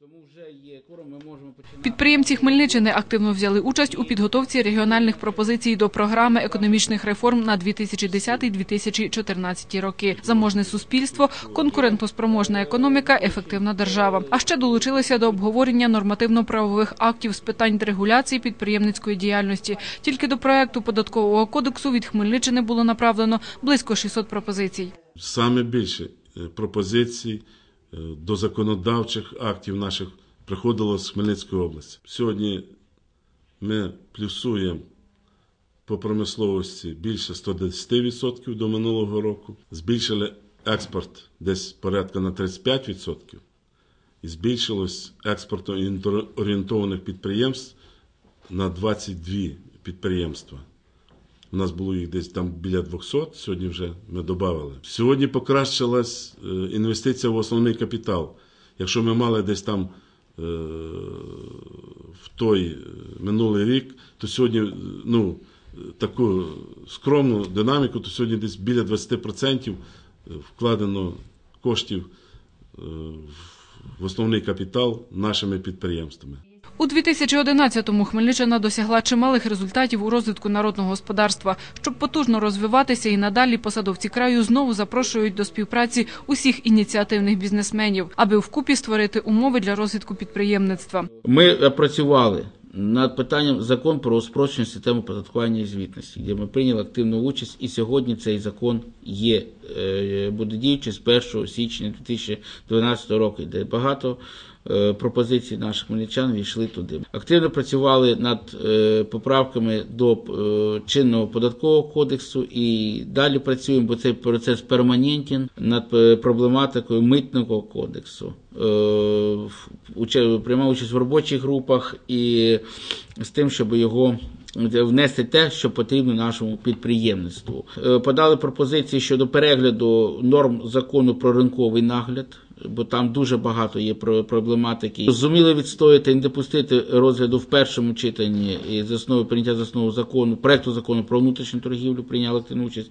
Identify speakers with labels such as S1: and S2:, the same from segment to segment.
S1: Тому вже є кворум, ми можемо починати.
S2: Підприємці Хмельниччини активно взяли участь у підготовці регіональних пропозицій до програми економічних реформ на 2010-2014 роки. Заможне суспільство, конкурентоспроможна економіка, ефективна держава. А ще долучилися до обговорення нормативно-правових актів з питань дерегуляції підприємницької діяльності. Тільки до проекту податкового кодексу від Хмельниччини було направлено близько 600 пропозицій.
S3: Саме більше е, пропозицій до законодавчих актів наших приходило з Хмельницької області. Сьогодні ми плюсуємо по промисловості більше 110% до минулого року, збільшили експорт десь порядка на 35%, і збільшилось експортоорієнтованих підприємств на 22 підприємства. У нас було їх десь там біля 200, сьогодні вже ми додали. Сьогодні покращилась е, інвестиція в основний капітал. Якщо ми мали десь там е, в той е, минулий рік, то сьогодні ну, таку скромну динаміку, то сьогодні десь біля 20% вкладено коштів в основний капітал нашими підприємствами.
S2: У 2011-му Хмельниччина досягла чималих результатів у розвитку народного господарства. Щоб потужно розвиватися і надалі посадовці краю знову запрошують до співпраці усіх ініціативних бізнесменів, аби вкупі створити умови для розвитку підприємництва.
S1: Ми опрацювали над питанням закон про спрощену систему податкування і звітності, де ми прийняли активну участь, і сьогодні цей закон є, е, буде діючий з 1 січня 2012 року, де багато е, пропозицій наших хмельничан війшли туди. Активно працювали над е, поправками до е, чинного податкового кодексу і далі працюємо, бо цей процес перманентен над проблематикою митного кодексу. Приймав участь в робочих групах і з тим, щоб його внести те, що потрібно нашому підприємництву. Подали пропозиції щодо перегляду норм закону про ринковий нагляд. Бо там дуже багато є про- проблематики. Зуміли відстояти і не допустити розгляду в першому читанні і з основи прийняття з основу закону, проекту закону про внутрішню торгівлю прийняли активну участь.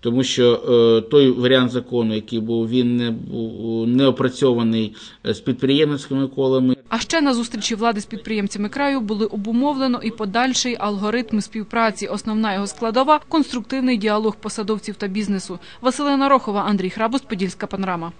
S1: Тому що е, той варіант закону, який був, він не був не опрацьований е, з підприємницькими колами.
S2: А ще на зустрічі влади з підприємцями краю були обумовлено і подальший алгоритм співпраці. Основна його складова конструктивний діалог посадовців та бізнесу. Василина Рохова, Андрій Храбус, Подільська панорама.